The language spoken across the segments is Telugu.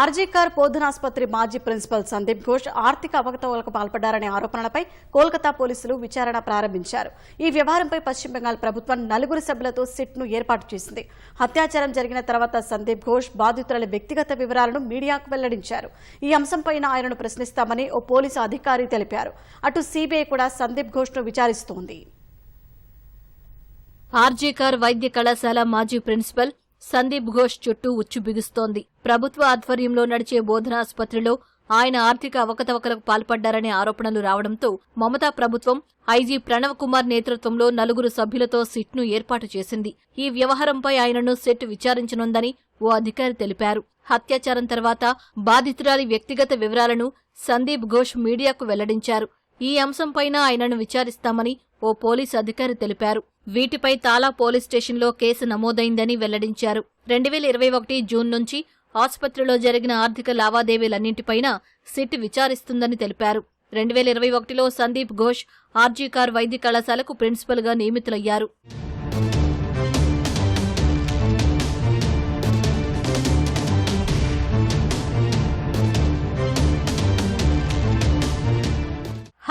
ఆర్జీకార్ బోధనాసుపత్రి మాజీ ప్రిన్సిపల్ సందీప్ ఘోష్ ఆర్థిక అవకతవలకు పాల్పడ్డారనే ఆరోపణలపై కోల్కతా పోలీసులు విచారణ ప్రారంభించారు. ఈ వ్యవహారంపై పశ్చిమ బెంగాల్ ప్రభుత్వం నలుగురు సభ్యులతో సిట్ను ఏర్పాటు చేసింది. అత్యాచారం జరిగిన తర్వాత సందీప్ ఘోష్ బాధితుల వ్యక్తిగత వివరాలను మీడియాకు వెల్లడించారు. ఈ అంశంపైన ఆయనను ప్రశ్నిస్తామని ఓ పోలీసు అధికారి తెలిపారు. అటు సీబీఐ కూడా సందీప్ ఘోష్ను విచారిస్తోంది. ఆర్జీకార్ వైద్య కళాశాల మాజీ ప్రిన్సిపల్ సందీప్ ఘోష్ చుట్టూ ఉచ్చు బిగుస్తోంది. ప్రభుత్వ ఆధ్వర్యంలో నడిచే బోధనాసుపత్రిలో ఆయన ఆర్థిక అవకతవకలకు పాల్పడ్డారనే ఆరోపణలు రావడంతో మమతా ప్రభుత్వం ఐజీ ప్రణవ్ కుమార్ నేతృత్వంలో నలుగురు సభ్యులతో సిట్ను ఏర్పాటు చేసింది. ఈ వ్యవహారంపై ఆయనను సెట్ విచారించనుందని ఓ అధికారి తెలిపారు. హత్యాచారం తర్వాత బాధితురాలి వ్యక్తిగత వివరాలను సందీప్ ఘోష్ మీడియాకు వెల్లడించారు. ఈ అంశంపైన ఆయనను విచారిస్తామని ఓ పోలీసు అధికారి తెలిపారు. వీటిపై తాలా పోలీస్ స్టేషన్లో కేసు నమోదైందని వెల్లడించారు. రెండు వేల ఇరవై ఒకటి జూన్ నుంచి ఆసుపత్రిలో జరిగిన ఆర్థిక లావాదేవీలన్నింటిపైన సిట్ విచారిస్తుందని తెలిపారు. రెండు వేల ఇరవై ఒకటిలో సందీప్ ఘోష్ ఆర్జీకార్ వైద్య కళాశాలకు ప్రిన్సిపల్గా నియమితులయ్యారు.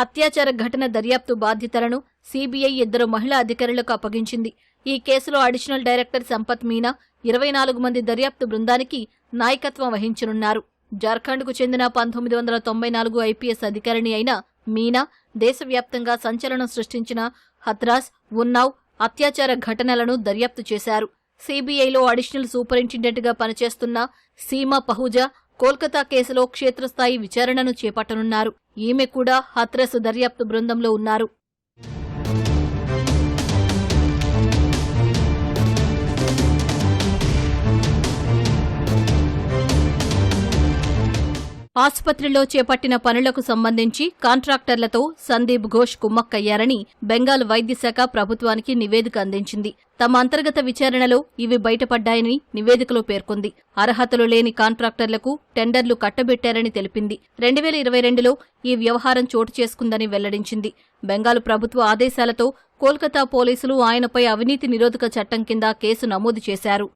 హత్యాచార ఘటన దర్యాప్తు బాధ్యతలను సీబీఐ ఇద్దరు మహిళా అధికారులకు అప్పగించింది. ఈ కేసులో అడిషనల్ డైరెక్టర్ సంపత్ మీనా ఇరవై నాలుగు మంది దర్యాప్తు బృందానికి నాయకత్వం వహించనున్నారు. జార్ఖండ్కు చెందిన పంతొమ్మిది వందల తొంభై నాలుగు ఐపీఎస్ అధికారిణి అయిన మీనా దేశవ్యాప్తంగా సంచలనం సృష్టించిన హత్రాస్ ఉన్నావ్ అత్యాచార ఘటనలను దర్యాప్తు చేశారు. సీబీఐలో అడిషనల్ సూపరింటెండెంట్గా పనిచేస్తున్న సీమా పహూజా కోల్కతా కేసులో క్షేత్రస్థాయి విచారణను చేపట్టనున్నారు. ఈమె కూడా హత్రస్ దర్యాప్తు బృందంలో ఉన్నారు. ఆసుపత్రిలో చేపట్టిన పనులకు సంబంధించి కాంట్రాక్టర్లతో సందీప్ ఘోష్ కుమ్మక్కయ్యారని బెంగాల్ వైద్యశాఖ ప్రభుత్వానికి నివేదిక అందించింది. తమ అంతర్గత విచారణలో ఇవి బయటపడ్డాయని నివేదికలో పేర్కొంది. అర్హతలు లేని కాంట్రాక్టర్లకు టెండర్లు కట్టబెట్టారని తెలిపింది. రెండు వేల ఇరవై రెండులో ఈ వ్యవహారం చోటు చేసుకుందని వెల్లడించింది. బెంగాల్ ప్రభుత్వ ఆదేశాలతో కోల్కతా పోలీసులు ఆయనపై అవినీతి నిరోధక చట్టం కింద కేసు నమోదు చేశారు.